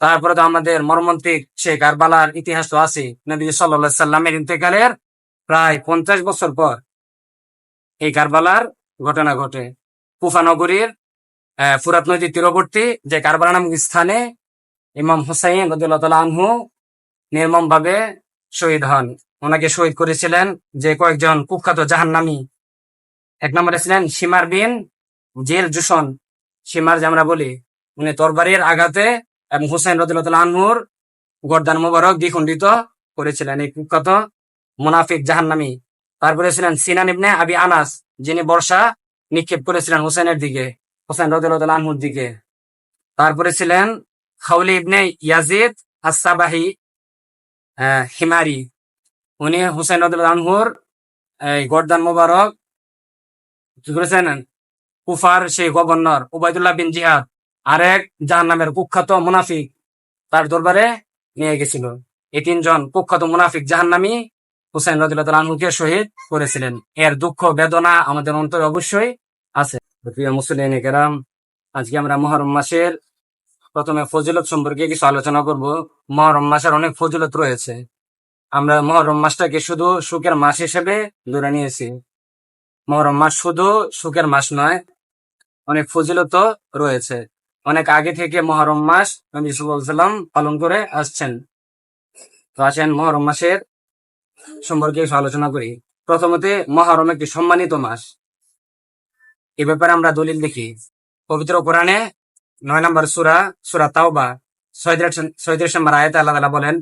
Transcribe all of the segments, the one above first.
তারপরে তো আমাদের মর্মন্তিক সে কারবালার ইতিহাস তো আছে, নবী সাল্লাহ সাল্লামের ইন্তেকালের প্রায় পঞ্চাশ বছর পর এই কারবালার ঘটনা ঘটে। কুফা নগরীর ফুরাত নদীর তীরবর্তী যে কারবালা নামক স্থানে ইমাম হুসাইন রদুল্লাহ আনহু নির্মম ভাবে শহীদ হন। ওনাকে শহীদ করেছিলেন যে কয়েকজন কুখ্যাত জাহান্নামী। এক নম্বরে ছিলেন সীমার বিন জেল জুসন সীমার যে আমরা বলি, উনি তরবারির আঘাতে এবং হুসাইন রদুল্লাহ আনহুর গর্দান মুবারক দ্বিখণ্ডিত করেছিলেন। এই কুখ্যাত মুনাফিক জাহান্নামী। তারপরে ছিলেন, সিনান ইবনে আবি আনাস, যিনি বর্ষা নিক্ষেপ করেছিলেন হুসেনের দিকে হুসেন রদুল্লাহ আনহুর দিকে। তারপরে ছিলেন, খাউলি ইবনে ইয়াজিদ আসাবাহি হিমারি। উনি হুসেন রদুল্লাহ আনহুর, এই গর্দান মোবারক করেছেন কুফার সেই গভর্নর উবাইদুল্লাহ বিন জিহাদ। আরেক যার নামের কুখ্যাত মুনাফিক তার দরবারে নিয়ে গেছিল। এই তিনজন কুখ্যাত মুনাফিক জাহান্নামী হুসেন রদুল্লাহ আনহুকে শহীদ করেছিলেন। এর দুঃখ, বেদনা আমাদের অন্তরে অবশ্যই আছে। প্রিয় মুসলিম কেরাম, আজকে আমরা মহরম মাসের প্রথমে ফজিলত সম্পর্কে কিছু আলোচনা করব। মহরম মাসের অনেক ফজিলত রয়েছে। আমরা মহরম মাসটাকে শুধু সুখের মাস হিসেবে ধরে নিয়েছি। মহরম মাস শুধু সুখের মাস নয়, অনেক ফজিলত রয়েছে। অনেক আগে থেকে মহরম মাস নবী সাল্লাম পালন করে আসছেন তো আসেন মহরম মাসের সম্পর্কে কিছু আলোচনা করি প্রথমতে মহরম একটি সম্মানিত মাস এ ব্যাপারে আমরা দলিল দেখি পবিত্র কোরআনে নয় নম্বর সুরা সুরা তাওবা ছয়ত্রিশ নম্বর আয়াতে আল্লাহ তাআলা বলেন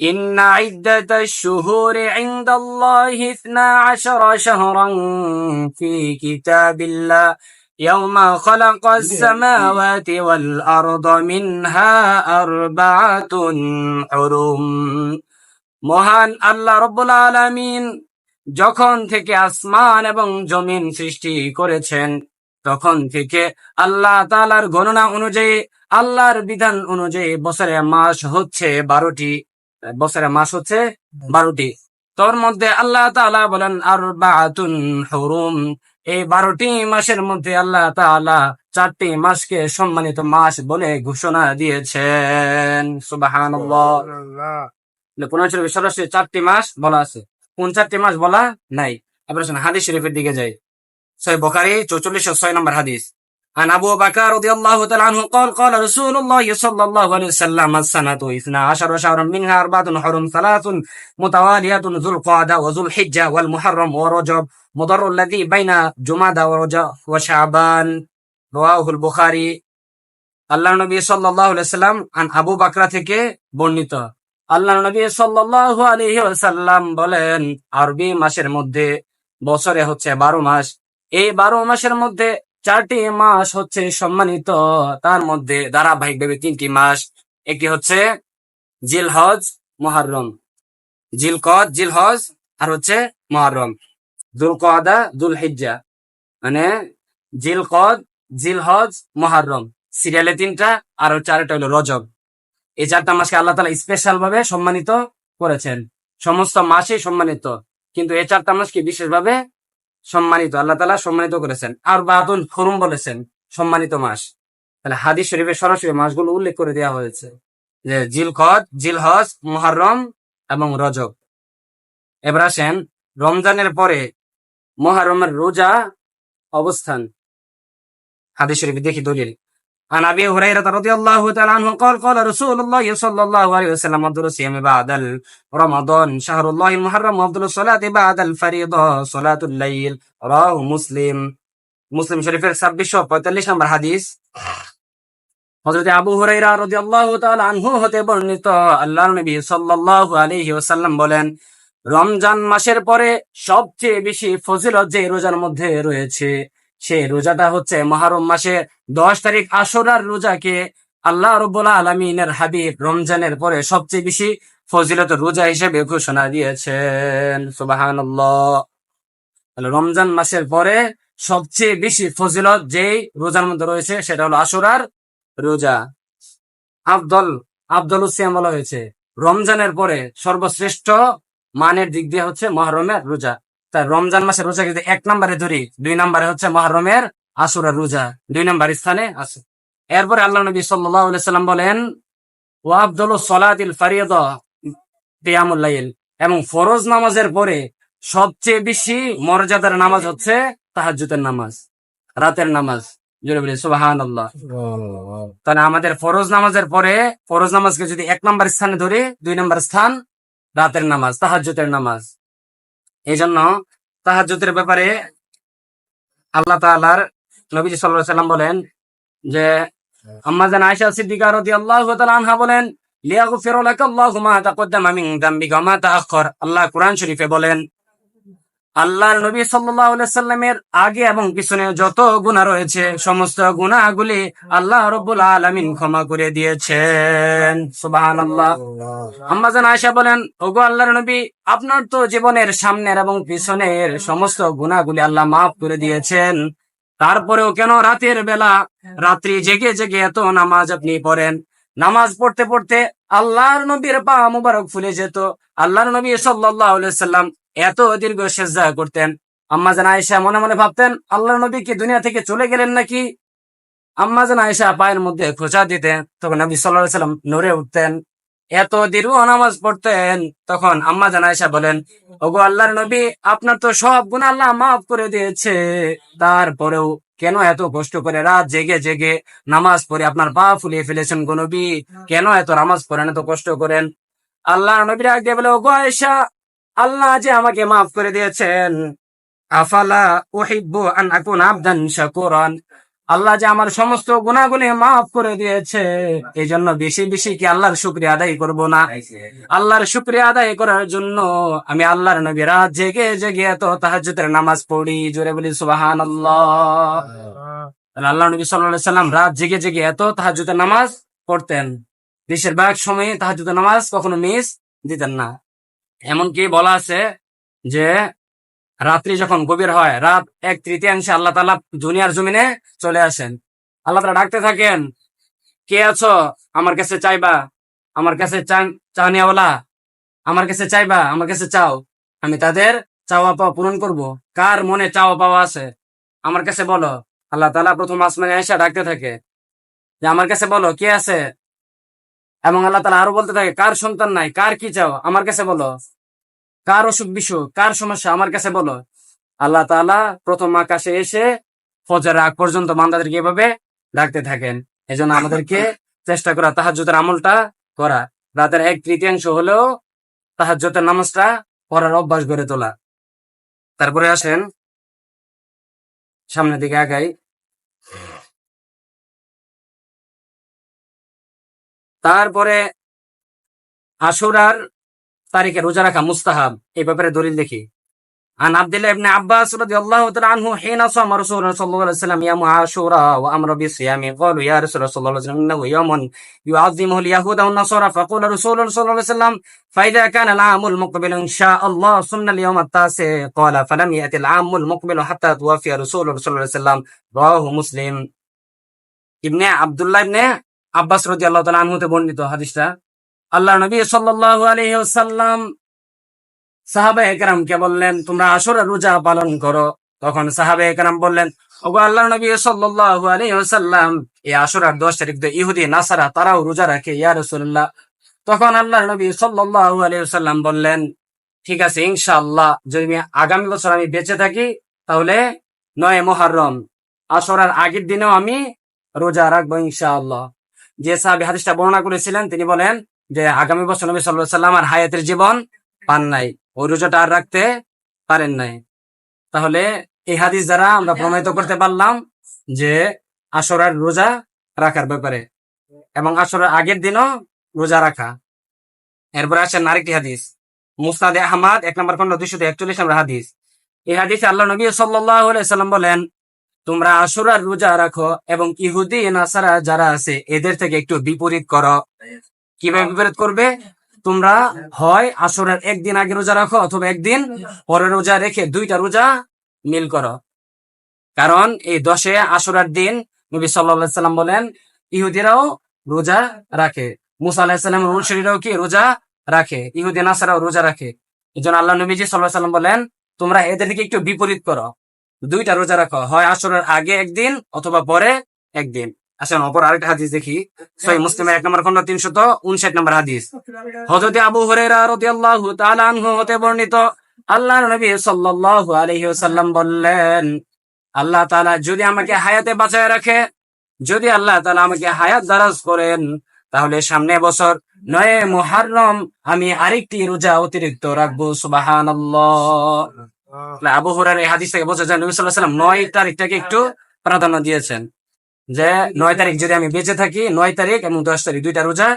إن عدة الشهور عند الله اثنا عشر شهرا في كتاب الله يوم خلق السماوات والأرض منها أربعة حرم মহান আল্লাহ রব্বুল আলামিন যখন থেকে আসমান এবং জমিন সৃষ্টি করেছেন তখন থেকে আল্লাহ তাআলার গণনা অনুযায়ী আল্লাহর বিধান অনুযায়ী বছরের মাস হচ্ছে বারোটি বছরের মাস হচ্ছে বারোটি তোর মধ্যে আল্লাহ তাআলা বলেন আর বাতুন হুরুম এই বারোটি মাসের মধ্যে আল্লাহ তালা চারটি মাসকে সম্মানিত মাস বলে ঘোষণা দিয়েছেন। সুবাহান পুনরায় সরাসরি চারটি মাস বলা আছে। কোন চারটি মাস বলা নাই? আপনার হাদিস শরীফের দিকে যাই। ছয় বোকারি চৌচল্লিশ ছয় নম্বর হাদিস। عن أبو بكر رضي الله تعالى عنه قال قال رسول الله صلى الله عليه وسلم السنة اثنا عشر شهرا منها أربعة حرم ثلاث متواليات ذو القعدة وذو الحجة والمحرم ورجب مضر الذي بين جمادى ورجب وشعبان رواه البخاري আল্লাহ নবী সাল্লাহ সাল্লাম আন আবু বাকরা থেকে বর্ণিত আল্লাহ নবী সাল্লাহ আলহি সাল্লাম বলেন আরবি মাসের মধ্যে বছরে হচ্ছে বারো মাস এই বারো মাসের মধ্যে চারটি মাস হচ্ছে সম্মানিত। তার মধ্যে ধারাবাহিকভাবে তিনটি মাস। একটি হচ্ছে জিলহজ মহারম জিলকদ, জিলহজ আর হচ্ছে মহারম দুলকদা দুল হিজ্জা মানে জিলকদ, জিলহজ মহারম সিরিয়ালে তিনটা আর আরেকটা হলো রজব। এই চারটা মাসকে আল্লাহ তালা স্পেশাল ভাবে সম্মানিত করেছেন। সমস্ত মাসই সম্মানিত। কিন্তু এই চারটা মাসকে বিশেষভাবে সম্মানিত, আল্লাহ তালা সম্মানিত করেছেন। আর বাদুল ফরুম বলেছেন, সম্মানিত মাস। তাহলে হাদিস শরীফের সরাসরি মাসগুলো উল্লেখ করে দেওয়া হয়েছে যে জিলখদ জিলহজ মহরম এবং রজব। এবার আসেন রমজানের পরে মহারমের রোজা অবস্থান। হাদিস শরীফ দেখি দলিল। عن ابي هريره رضي الله تعالى عنه قال قال رسول الله صلى الله عليه وسلم افضل الصيام بعد رمضان شهر الله المحرم وافضل الصلاه بعد الفريضه صلاه الليل رواه مسلم মুসলিম শরীফের ছাব্বিশশো পঁয়তাল্লিশ নম্বর হাদিস হযরত আবু হুরাইরা রাদিয়াল্লাহু তাআলা আনহু হতে বর্ণিত আল্লাহর নবী সাল্লাল্লাহু আলাইহি ওয়াসাল্লাম বলেন রমজান মাসের পরে সবচেয়ে বেশি ফজিলত যে রোজার মধ্যে রয়েছে সে রোজাটা হচ্ছে মহারম মাসে দশ তারিখ আশুরার রোজাকে আল্লাহ রব্বুল আলমিনের হাবিব রমজানের পরে সবচেয়ে বেশি ফজিলত রোজা হিসেবে ঘোষণা দিয়েছেন। সুবাহান রমজান মাসের পরে সবচেয়ে বেশি ফজিলত যেই রোজার মধ্যে রয়েছে সেটা হলো আশুরার রোজা। আব্দুল আব্দুল সিয়াম বলা হয়েছে। রমজানের পরে সর্বশ্রেষ্ঠ মানের দিক দিয়ে হচ্ছে মহরমের রোজা। তাই রমজান মাসের রোজা যদি এক নম্বরে ধরি দুই নম্বরে হচ্ছে মহরমের আসুরের রোজা। দুই নম্বর স্থানে আছে। এরপরে আল্লাহ নবী সাল্লাম বলেন ও আব্দুল সলাদিল ফারিয়দ কিয়ামুল্লাইল এবং ফরজ নামাজের পরে সবচেয়ে বেশি মর্যাদার নামাজ হচ্ছে তাহাজ্জুদের নামাজ রাতের নামাজ। তাহলে আমাদের ফরজ নামাজের পরে ফরজ নামাজকে যদি এক নম্বর স্থানে ধরি দুই নম্বর স্থান রাতের নামাজ তাহাজ্জুদের নামাজ। এই জন্য তাহাজুদের ব্যাপারে আল্লাহ তালার নবীজি আলাইহি সাল্লাম বলেন যে, আম্মা জান আয়েশা সিদ্দিকা রদি আল্লাহ আনহা বলেন লিয়াগু লাকা আল্লাহ মা তাকদ্দামা মিন যামবিকা ওয়া মা তাআখার আল্লাহ কুরআন শরীফে বলেন আল্লাহর নবী সাল্লাল্লাহু আলাইহি সাল্লামের আগে এবং পিছনে যত গুনাহ রয়েছে সমস্ত গুনাহগুলি আল্লাহ রাব্বুল আলামিন ক্ষমা করে দিয়েছেন। সুবহানাল্লাহ। আম্মা জান আয়েশা বলেন ওগো আল্লাহর নবী আপনার তো জীবনের সামনের এবং পিছনের সমস্ত গুনাহগুলি আল্লাহ মাফ করে দিয়েছেন। তারপরেও কেন রাতের বেলা রাত্রি জেগে জেগে এত নামাজ আপনি পড়েন? নামাজ পড়তে পড়তে আল্লাহর নবীর পা মুবারক ফুলে যেত। আল্লাহর নবী আলাইহি সাল্লাম এত দীর্ঘ সেজদা করতেন। আম্মা জান আয়েশা মনে মনে ভাবতেন, আল্লাহর নবী কি দুনিয়া থেকে চলে গেলেন নাকি? আম্মা জান আয়েশা পায়ের মধ্যে খোঁচা দিতেন, তখন নবী আলাইহি সাল্লাম নড়ে উঠতেন। এত দীর্ঘ নামাজ পড়তেন, তখন আম্মা জান আয়েশা বলেন, ওগো আল্লাহর নবী, আপনার তো সব গুণ আল্লাহ মাফ করে দিয়েছে। তারপরেও কেন এত কষ্ট করে রাত জেগে জেগে নামাজ পড়ে আপনার পা ফুলিয়ে ফেলেছেন গো নবী কেন এত নামাজ পড়েন এত কষ্ট করেন? আল্লাহ নবীরা আগে বলে ওগো আয়েশা আল্লাহ যে আমাকে মাফ করে দিয়েছেন। আফালা ওহিব্বু আন আকুন আবদান শাকুরান? আল্লাহ যে আমার সমস্ত গুণাগুলি মাফ করে দিয়েছে এই জন্য বেশি বেশি কি আল্লাহর শুক্রিয়া আদায় করব না? আল্লাহর শুক্রিয়া আদায় করার জন্য আমি আল্লাহর নবী রাত জেগে জেগে এত তাহাজ্জুদের নামাজ পড়ি, জোরে বলি সুবাহান আল্লাহ নবী সাল্লাল্লাহু আলাইহি সাল্লাম রাত জেগে জেগে এত তাহাজ্জুদের নামাজ পড়তেন। বেশিরভাগ সময় তাহাজ্জুদের নামাজ কখনো মিস দিতেন না। এমনকি বলা আছে যে রাত্রি যখন গভীর হয়, রাত এক তৃতীয়াংশে আল্লাহ তালা দুনিয়ার জমিনে চলে আসেন। আল্লাহ তালা ডাকতে থাকেন, কে আছো? আমার কাছে চাইবা? আমার কাছে চানিয়াওয়ালা? আমার কাছে চাইবা? আমার কাছে চাও? আমি তাদের চাওয়া পাওয়া পূরণ করব। কার মনে চাওয়া পাওয়া আছে? আমার কাছে বলো। আল্লাহ তালা প্রথম আসমানে এসে ডাকতে থাকে, যে আমার কাছে বলো, কে আছে? এবং আল্লাহ তালা আরও বলতে থাকে, কার সন্তান নাই? কার কি চাও? আমার কাছে বলো। কার অসুখ বিসুখ, কার সমস্যা, আমার কাছে বলো। আল্লাহ তাআলা প্রথম আকাশে এসে ফজর আগ পর্যন্ত বান্দাদেরকে এভাবে ডাকতে থাকেন। এজন্য আমাদেরকে চেষ্টা করা, তাহাজ্জুদের আমলটা করা। রাতের এক তৃতীয়াংশ হলেও তাহাজ্জুদের নামাজটা পড়ার অভ্যাস গড়ে তোলা। তারপরে আসেন, সামনের দিকে আগাই। তারপরে আশুরার তারিখে রোজা রাখা মুস্তাহাব এই ব্যাপারে দলিল দেখি عن عبد الله بن عباس رضي الله تعالى عنه حين صام رسول الله صلى الله عليه وسلم يوم عاشوراء وامر بصيامه قالوا يا رسول الله صلى الله عليه وسلم انه يوم يعظمه اليهود والنصارى فقول رسول الله صلى الله عليه وسلم فاذا كان العام المقبل ان شاء الله صمنا اليوم التاسع قال فلم ياتي العام المقبل حتى توفي رسول الله صلى الله عليه وسلم رواه مسلم ইবনে আব্দুল্লাহ ইবনে আব্বাস রাদিয়াল্লাহু তাআলা আনহুতে বর্ণিত হাদিসটা আল্লাহ নবী সাল্লাল্লাহু আলাইহি ওয়াসাল্লাম সাহাবা একরামকে বললেন, তোমরা আসরা রোজা পালন করো। তখন সাহাবা একরাম বললেন, ওগো আল্লাহ নবী আলাইহি এই আসরার দশ তারিখ ইহুদি, নাসারা, তারাও রোজা রাখে, ইয়া রাসূলুল্লাহ। তখন আল্লাহ নবী আলাইহি বললেন, ঠিক আছে, ইনশাআল্লাহ, যদি আগামী বছর আমি বেঁচে থাকি, তাহলে নয় মুহররম আসরার আগের দিনেও আমি রোজা রাখব ইনশাআল্লাহ। যে সাহাবী হাদিসটা বর্ণনা করেছিলেন, তিনি বলেন যে আগামী বছর নবী আলাইহি সাল্লাম আর হায়াতের জীবন পান নাই, ওই রোজাটা আর রাখতে পারেন নাই। তাহলে এই হাদিস দ্বারা আমরা প্রমাণিত করতে পারলাম যে আসরার রোজা রাখার ব্যাপারে এবং আসরার আগের দিনও রোজা রাখা। এরপরে আসেন আরেকটি হাদিস মুস্তাদে আহমদ, এক নম্বর খন্ড দুইশো একচল্লিশ নম্বর হাদিস। এই হাদিসে আল্লাহ নবী সাল্লাহ সাল্লাম বলেন, তোমরা আসরার রোজা রাখো এবং ইহুদি, নাসারা যারা আছে, এদের থেকে একটু বিপরীত করো। কীভাবে বিপরীত করবে? তোমরা হয় আসরের একদিন আগে রোজা রাখো অথবা একদিন পরে রোজা রেখে দুইটা রোজা মিল করো। কারণ এই দশে আসরার দিন নবী সাল্লাহ সাল্লাম বলেন ইহুদিরাও রোজা রাখে। মুসা আলাহিসাল্লামের অনুসারীরাও কি রোজা রাখে? ইহুদি নাসারাও রোজা রাখে। এই জন্য আল্লাহ নবীজি সাল্লাহ সাল্লাম বলেন তোমরা এদের দিকে একটু বিপরীত করো। দুইটা রোজা রাখো হয় আসরের আগে একদিন অথবা পরে একদিন। আসেন অপর আরেকটা হাদিস দেখি। সহি মুসলিমের এক নম্বর খন্ড তিনশত উনষাট নম্বর হাদিস। হজরতে আবু হুরায়রা রাদিয়াল্লাহু তাআলা আনহু হতে বর্ণিত আল্লাহর নবী সাল্লাল্লাহু আলাইহি ওয়াসাল্লাম বললেন আল্লাহ তাআলা যদি আমাকে হায়াতে বাঁচায় রাখে যদি আল্লাহ তাআলা আমাকে হায়াত দারাজ করেন তাহলে সামনে বছর নয় মুহাররম আমি আরেকটি রোজা অতিরিক্ত রাখব সুবহানাল্লাহ। আবু হুরায়রা এই হাদিস থেকে বোঝা যায় নবী সাল্লাল্লাহু আলাইহি ওয়াসাল্লাম নয় তারিখটাকে একটু প্রাধান্য দিয়েছেন। যে নয় তারিখ যদি আমি বেঁচে থাকি, নয় তারিখ এবং দশ তারিখ, দুইটা রোজা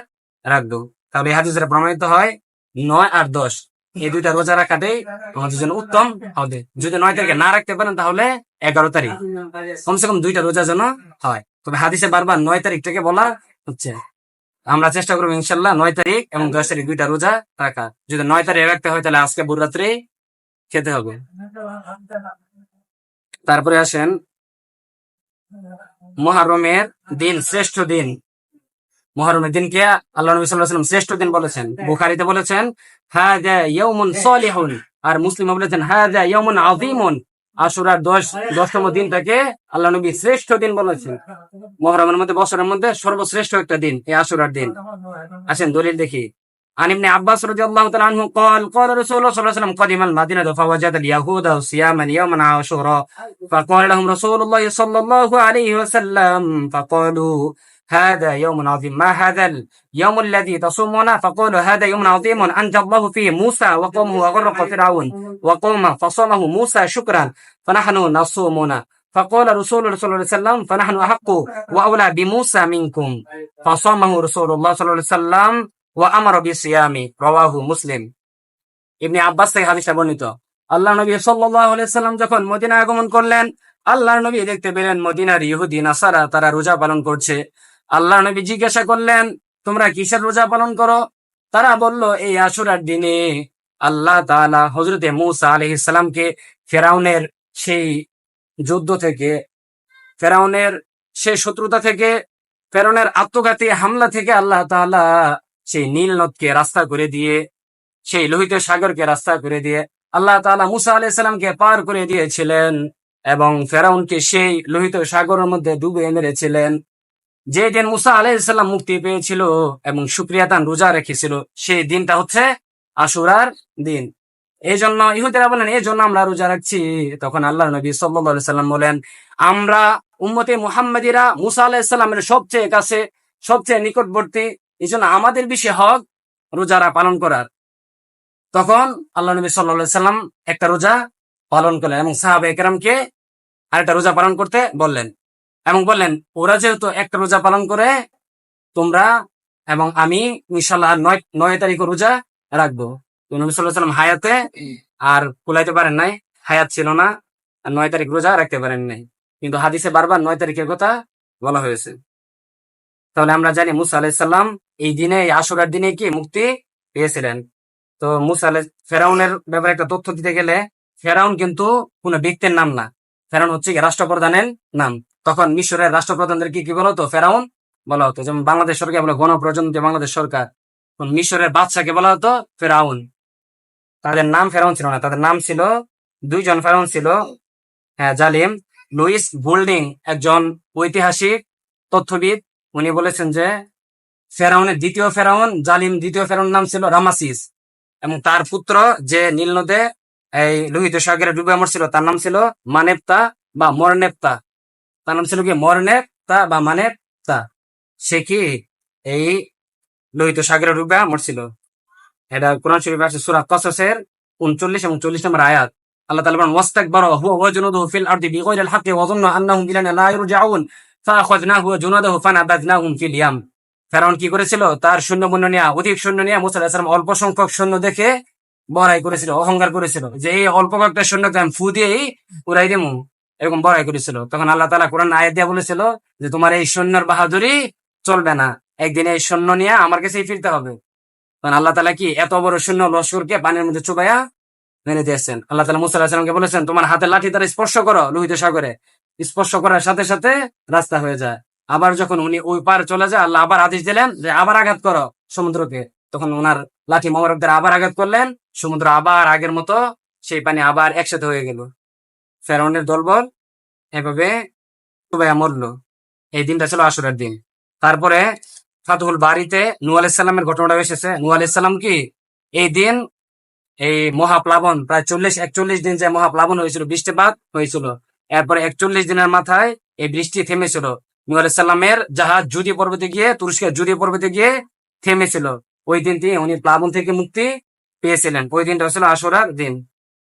রাখব। তাহলে এই হাদিসের প্রমাণিত হয় নয় আর দশ। এই দুইটা রোজা রাখাটাই আমাদের জন্য উত্তম হবে। যদি নয় তারিখে না রাখতে পারেন, তাহলে এগারো তারিখ। কমসে কম দুইটা রোজা যেন হয়। তবে হাদিসে বারবার নয় তারিখটাকে বলা হচ্ছে। আমরা চেষ্টা করব ইনশাল্লাহ নয় তারিখ এবং দশ তারিখ দুইটা রোজা রাখা। যদি নয় তারিখ রাখতে হয়, তাহলে আজকে রাত্রে খেতে হবে। তারপরে আসেন মহারমের দিন শ্রেষ্ঠ দিন। মহরমের দিনকে আল্লাহ নবী ওয়াসাল্লাম শ্রেষ্ঠ দিন বলেছেন। বুখারিতে বলেছেন হাযা ইয়াউমুন সালিহুন। আর মুসলিমে বলেছেন হাযা ইয়াউমুন আযীমুন। আশুরার দশ দশতম দিনটাকে আল্লাহ নবী শ্রেষ্ঠ দিন বলেছেন। মহরমের মধ্যে বছরের মধ্যে সর্বশ্রেষ্ঠ একটা দিন এই আশুরার দিন। আসেন দলিল দেখি। عن ابن عباس رضي الله تعالى عنه قال قال رسول الله صلى الله عليه وسلم قدم المدينة فوجد اليهود صياما يوما عاشوراء فقال لهم رسول الله صلى الله عليه وسلم فقالوا هذا يوم عظيم ما هذا اليوم الذي تصومون فقالوا هذا يوم عظيم أنجى الله فيه موسى وقومه وغرق فرعون وقومه. فصامه موسى شكرا فنحن نصومنا. فقال رسول الله صلى الله عليه وسلم فنحن أحق وأولى بموسى منكم. فصامه رسول الله صلى الله عليه وسلم ওয়া আমার রবি সিয়ামি রওয়াহু মুসলিম। ইবনে আব্বাস থেকে হাদিসটা বর্ণিত। আল্লাহ নবী সাল্লাম যখন মদিনা আগমন করলেন আল্লাহ নবী দেখতে পেলেন মদিনার ইহুদি, নাসারা, তারা রোজা পালন করছে। আল্লাহ নবী জিজ্ঞাসা করলেন, তোমরা কিসের রোজা পালন করো? তারা বলল, এই আশুরার দিনে আল্লাহ তালা হজরতে মুসা আলি ইসলামকে ফেরাউনের সেই যুদ্ধ থেকে, ফেরাউনের সেই শত্রুতা থেকে, ফেরাউনের আত্মঘাতী হামলা থেকে আল্লাহ তালা সেই নীল নদকে রাস্তা করে দিয়ে, সেই লোহিত সাগরকে রাস্তা করে দিয়ে আল্লাহ তাআলা মুসা আলাইহিস সালামকে পার করে দিয়েছিলেন এবং ফেরাউনকে সেই লোহিত সাগরের মধ্যে ডুবে মেরেছিলেন। যে দিন মুসা আলাইহিসসালাম মুক্তি পেয়েছিল এবং সুক্রিয়া তান রোজা রেখেছিল, সেই দিনটা হচ্ছে আশুরার দিন। এই জন্য ইহুদিরা বলেন এই জন্য আমরা রোজা রাখছি। তখন আল্লাহ নবী সাল্লাল্লাহু সাল্লাম বলেন, আমরা উম্মতে মুহাম্মাদিরা মুসা আলাইহিস সালামের সবচেয়ে কাছে, সবচেয়ে নিকটবর্তী এই জন্য আমাদের বিষয় হক রোজারা পালন করার। তখন আল্লাহ নবী আলাইহি সাল্লাম একটা রোজা পালন করলেন এবং সাহাবা একরামকে আরেকটা রোজা পালন করতে বললেন এবং বললেন, ওরা যেহেতু একটা রোজা পালন করে, তোমরা এবং আমি ইনশাল্লাহ নয় নয় তারিখ রোজা রাখব। তো নবী সাল্লাহ সাল্লাম হায়াতে আর কুলাইতে পারেন নাই, হায়াত ছিল না, আর নয় তারিখ রোজা রাখতে পারেন নাই। কিন্তু হাদিসে বারবার নয় তারিখের কথা বলা হয়েছে। তাহলে আমরা জানি মুসা আলাইসাল্লাম এই দিনে, এই আশুরার দিনে কি মুক্তি পেয়েছিলেন? তো মুসা ফেরাউনের ব্যাপারে একটা তথ্য দিতে গেলে, ফেরাউন কিন্তু কোনো ব্যক্তির নাম না। ফেরাউন হচ্ছে রাষ্ট্রপ্রধানের নাম। তখন মিশরের রাষ্ট্রপ্রধানদের কি কি বলা হতো ফেরাউন বলা হতো। যেমন বাংলাদেশ সরকার, বলে গণপ্রজাতন্ত্রী বাংলাদেশ সরকার। মিশরের বাদশাকে বলা হতো ফেরাউন। তাদের নাম ফেরাউন ছিল না। তাদের নাম ছিল, দুইজন ফেরাউন ছিল হ্যাঁ জালিম। লুইস বোল্ডিং একজন ঐতিহাসিক তথ্যবিদ। উনি বলেছেন যে ফেরাউনের দ্বিতীয় ফেরাউন, জালিম দ্বিতীয় ফেরাউন নাম ছিল রামাসিস। এবং তার পুত্র যে নীল নদে এই লোহিত সাগরে ডুবে মরছিল, তার নাম ছিল মানেপ্তা বা মরনেপ্তা। তার নাম ছিল কি? মরনেপ্তা বা মানেপ্তা। সে কি এই লোহিত সাগরে ডুবে মরছিল? এটা কোরআন শরীফ আছে সূরা কসসের 39 এবং 40 নম্বর আয়াত। আল্লাহ তাআলা বলেন, ওয়াস্তাকবারা হুয়া ওয়া জুনুদুহু ফিল আরদি বিগাইরিল হাক্কি ওয়া যান্না আন্নাহুম ইলানা লা ইয়ারজিউন ফাআখাযনাহু ওয়া জুনুদাহু ফানাবাযনাহুম ফিল ইয়াম। ফেরাউন কি করেছিল? তার সৈন্য বন্য নিয়ে, অধিক সৈন্য নিয়ে মুসা আলাইহিস সালাম অল্প সংখ্যক সৈন্য দেখে বড়াই করেছিল, অহংকার করেছিল। যে এই অল্প কয়েকটা সৈন্যকে আমি ফু দিয়েই উড়াই দেবো, এরকম বড়াই করেছিল। তখন আল্লাহ তালা কোরআন আয়াত দিয়ে বলেছিল যে, তোমার এই সৈন্যর বাহাদুরি চলবে না। একদিন এই সৈন্য নিয়ে আমার কাছেই ফিরতে হবে। তখন আল্লাহ তালা কি এত বড় সৈন্য লস্করকে পানির মধ্যে চুবাইয়া মেরে দিয়েছেন? আল্লাহ তালা মুসা আলাহিসামকে বলেছেন, তোমার হাতে লাঠি দ্বারা স্পর্শ করো লোহিত সাগরে। স্পর্শ করার সাথে সাথে রাস্তা হয়ে যায়। আবার যখন উনি ওই পার চলে যায়, আল্লাহ আবার আদেশ দিলেন যে আবার আঘাত করো সমুদ্রকে। তখন ওনার লাঠি মোবারক দ্বারা আবার আঘাত করলেন, সমুদ্র আবার আগের মতো সেই পানি আবার একসাথে হয়ে গেল। ফেরাউনের দলবল এভাবে ডুবাইয়া মরলো। এই দিনটা ছিল আশুরার দিন। তারপরে ফাতুল বাড়িতে নু আলাইসাল্লামের ঘটনাটা এসেছে। নু আলাইসাল্লাম কি? এই দিন এই মহাপ্লাবন, প্রায় চল্লিশ, একচল্লিশ দিন যে মহাপ্লাবন হয়েছিল, বৃষ্টিপাত হয়েছিল। এরপরে একচল্লিশ দিনের মাথায় এই বৃষ্টি থেমেছিল। নু আলাইসাল্লামের জাহাজ জুদি পর্বতে গিয়ে তুরস্কের জুদি পর্বতে গিয়ে থেমেছিল ওই দিনটি উনি প্লাবন থেকে মুক্তি পেয়েছিলেন। ওই দিনটা ছিল আশুরার দিন।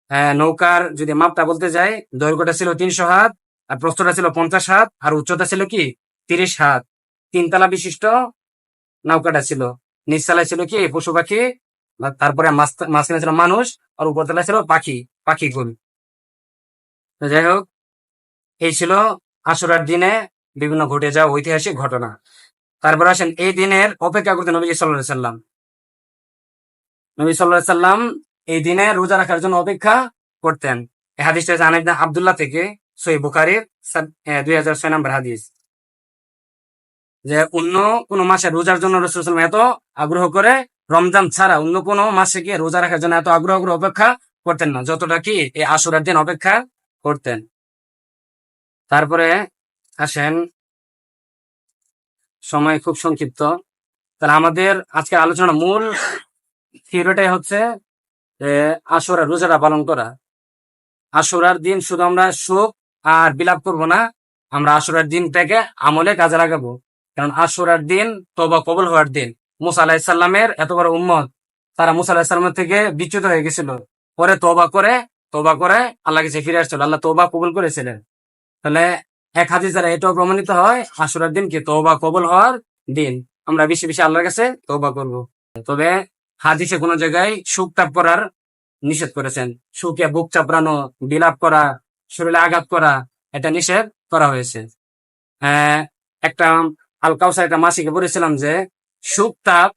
আহ, নৌকার যদি মাপটা বলতে যাই দৈর্ঘ্যটা ছিল তিনশো হাত আর প্রস্থটা ছিল পঞ্চাশ হাত আর উচ্চতা ছিল কি? তিরিশ হাত। তিনতলা বিশিষ্ট নৌকাটা ছিল। নিচতলায় ছিল কি? পশু পাখি তারপরে মাঝ- মাঝখানে ছিল মানুষ আর উপরতলায় ছিল পাখি পাখি গুল যাই হোক এই ছিল আশুরার দিনে বিভিন্ন ঘটে যাওয়া ঐতিহাসিক ঘটনা। তারপর আসেন এই দিনের অপেক্ষা করতে নবী সাল্লাহ সাল্লাম নবী সাল্লাহ সাল্লাম এই দিনে রোজা রাখার জন্য অপেক্ষা করতেন। এই হাদিসটা জানেন আবদুল্লাহ থেকে সই বুখারির দুই হাজার ছয় নম্বর হাদিস। যে অন্য কোনো মাসে রোজার জন্য রসুল এত আগ্রহ করে রমজান ছাড়া অন্য কোনো মাসে গিয়ে রোজা রাখার জন্য এত আগ্রহ করে অপেক্ষা করতেন না, যতটা কি এই আশুরার দিন অপেক্ষা করতেন। তারপরে আসেন। সময় খুব সংক্ষিপ্ত। তাহলে আমাদের আজকের আলোচনার মূল থিওরিটাই হচ্ছে যে আশুরা রোজাটা পালন করা। আশুরার দিন শুধু আমরা সুখ আর বিলাপ করব না, আমরা আশুরার দিনটাকে আমলে কাজে লাগাবো। কারণ আশুরার দিন তোবা কবল হওয়ার দিন। মুসা আলাহিসাল্লামের এত বড় উম্মত, তারা মুসা আলাহিসাল্লামের থেকে বিচ্যুত হয়ে গেছিল। পরে তোবা করে তোবা করে আল্লাহ কাছে ফিরে আসছিল। আল্লাহ তোবা কবুল করেছিলেন। তাহলে এক হাদিস দ্বারা এটাও প্রমাণিত হয় আশুরার দিন কি তোবা কবুল হওয়ার দিন? আমরা বেশি বেশি আল্লাহর কাছে তোবা করব। তবে হাদিসে কোনো জায়গায় সুখ তাপ করার নিষেধ করেছেন। সুখে বুক চাপড়ানো বিলাপ করা শরীরে আঘাত করা এটা নিষেধ করা হয়েছে। আহ, একটা আলকাউসা একটা মাসিকে বলেছিলাম যে সুখ তাপ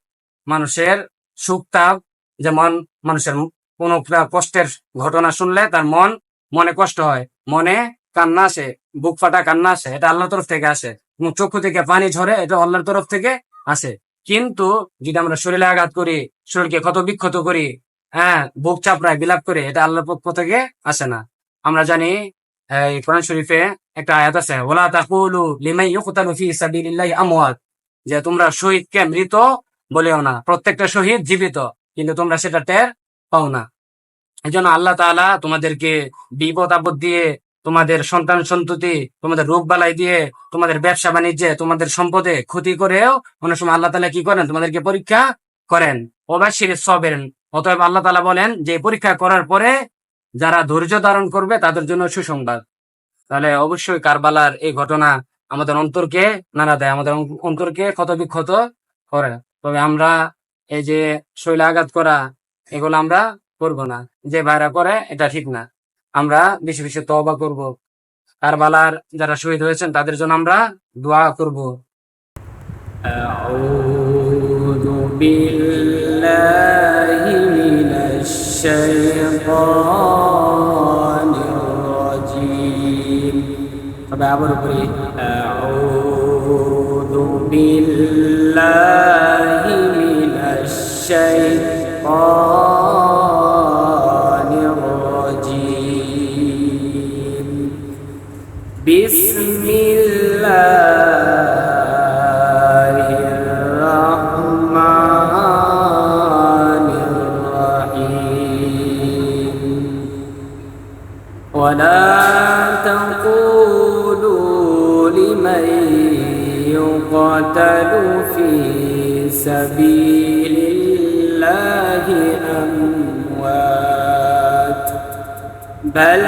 মানুষের সুখ তাপ যেমন মানুষের কোনো কষ্টের ঘটনা শুনলে তার মন মনে কষ্ট হয়। মনে কান্না আসে, বুক ফাটা কান্না আসে, এটা আল্লাহর তরফ থেকে আসে। চক্ষু থেকে পানি ঝরে, এটা আল্লাহর তরফ থেকে আসে। কিন্তু যদি আমরা শরীরে আঘাত করি, শরীরকে ক্ষত বিক্ষত করি হ্যাঁ বুক চাপড়ায়, বিলাপ করে, এটা আল্লাহর পক্ষ থেকে আসে না। আমরা জানি, এই কোরআন শরীফে একটা আয়াত আছে, ওলা তাকুলু লিমাই ফি সাবিলিল্লাহি আমওয়াত যে তোমরা শহীদকে মৃত বলেও না, প্রত্যেকটা শহীদ জীবিত, কিন্তু তোমরা সেটা টের পাও না। এই জন্য আল্লাহ তাআলা তোমাদেরকে বিপদ আপদ দিয়ে তোমাদের সন্তান সন্ততি তোমাদের রোগ বালাই দিয়ে, তোমাদের ব্যবসা বাণিজ্যে, তোমাদের সম্পদে ক্ষতি করেও অনেক সময় আল্লাহ তাআলা কি করেন? তোমাদেরকে পরীক্ষা করেন। অবাশির সবেন অতএব আল্লাহ তালা বলেন যে, পরীক্ষা করার পরে যারা ধৈর্য ধারণ করবে, তাদের জন্য সুসংবাদ। তাহলে অবশ্যই কারবালার এই ঘটনা আমাদের অন্তরকে নাড়া দেয়, আমাদের অন্তরকে ক্ষত বিক্ষত করে। তবে আমরা এই যে শৈল আঘাত করা, এগুলো আমরা করব না। যে ভাইরা করে, এটা ঠিক না। আমরা বেশি বেশি তওবা করব কারবালার যারা শহীদ হয়েছেন তাদের জন্য আমরা দোয়া করব أعوذ بالله من الشيطان الرجيم তবে আবার উপরে أعوذ بالله من الشيطان سبيل الله أموات بل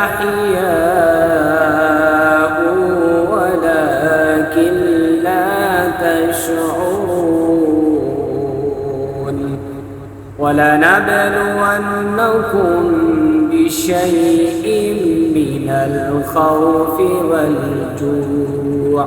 أحياء ولكن لا تشعرون. ولنبلونكم بشيء من الخوف والجوع.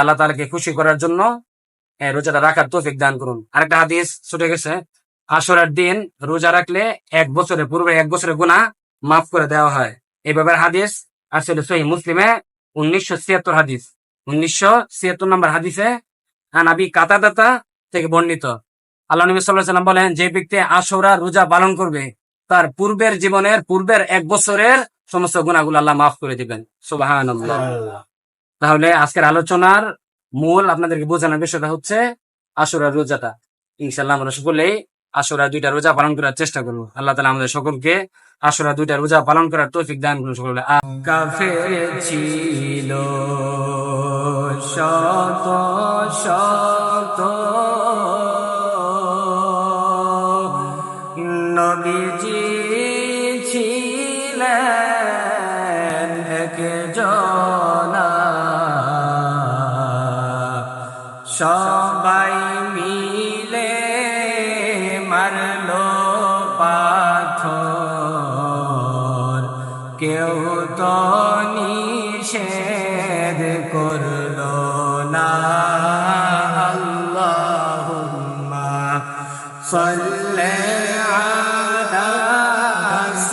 আল্লাহ তাআলাকে খুশি করার জন্য এ, রোজাটা রাখার দান করুন। আরেকটা হাদিস ছুটে গেছে আসরের দিন রোজা রাখলে এক বছরের পূর্বে এক বছরের গুনাহ মাফ করে দেওয়া হয়। এই ব্যাপারে হাদিস আসলে সহি মুসলিমে উনিশশো ছিয়াত্তর হাদিস। উনিশশো ছিয়াত্তর নম্বর হাদিসে আনাবি কাতাদাতা থেকে বর্ণিত। আল্লাহ নবী সাল্লাহ সাল্লাম বলেন যে ব্যক্তি আশোরা রোজা পালন করবে তার পূর্বের জীবনের পূর্বের এক বছরের সমস্ত গুণাগুলো আল্লাহ মাফ করে দিবেন। সুবাহান তাহলে আজকের আলোচনার মূল আপনাদেরকে বোঝানোর বিষয়টা হচ্ছে আশুরার রোজাটা। ইনশাল্লাহ আমরা সকলেই আশুরা দুইটা রোজা পালন করার চেষ্টা করব। আল্লাহ তালা আমাদের সকলকে আশুরা দুইটা রোজা পালন করার তৌফিক দান করুন সকলে। ছিল শত শত। নবীজি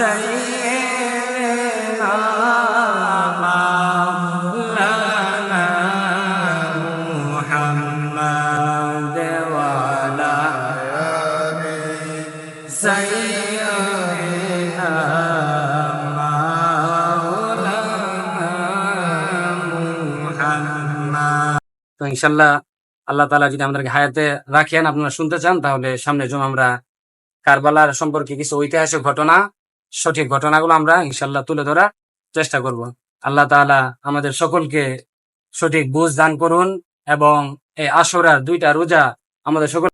তো ইনশাল্লাহ আল্লাহ তালা যদি আমাদেরকে হায়াতে রাখেন, আপনারা শুনতে চান, তাহলে সামনে জন্য আমরা কারবালার সম্পর্কে কিছু ঐতিহাসিক ঘটনা সঠিক ঘটনাগুলো আমরা ইনশাল্লাহ তুলে ধরার চেষ্টা করব। আল্লাহ তালা আমাদের সকলকে সঠিক বুঝ দান করুন এবং এই আসরা দুইটা রোজা আমাদের সকল